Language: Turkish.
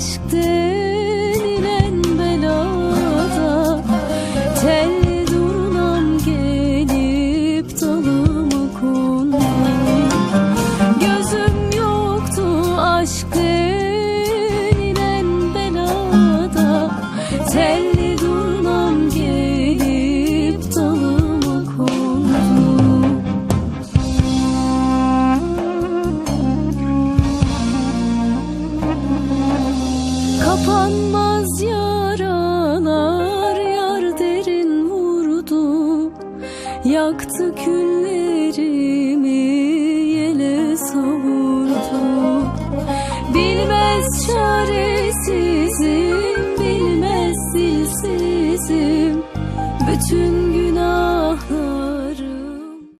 aşk denilen belada. Tel durnam gelip dalımı kondu Gözüm yoktu aşk Kapanmaz yaralar yar derin vurdu. Yaktı küllerimi yele savurdu. Bilmez çaresizim bilmez dilsizim. Bütün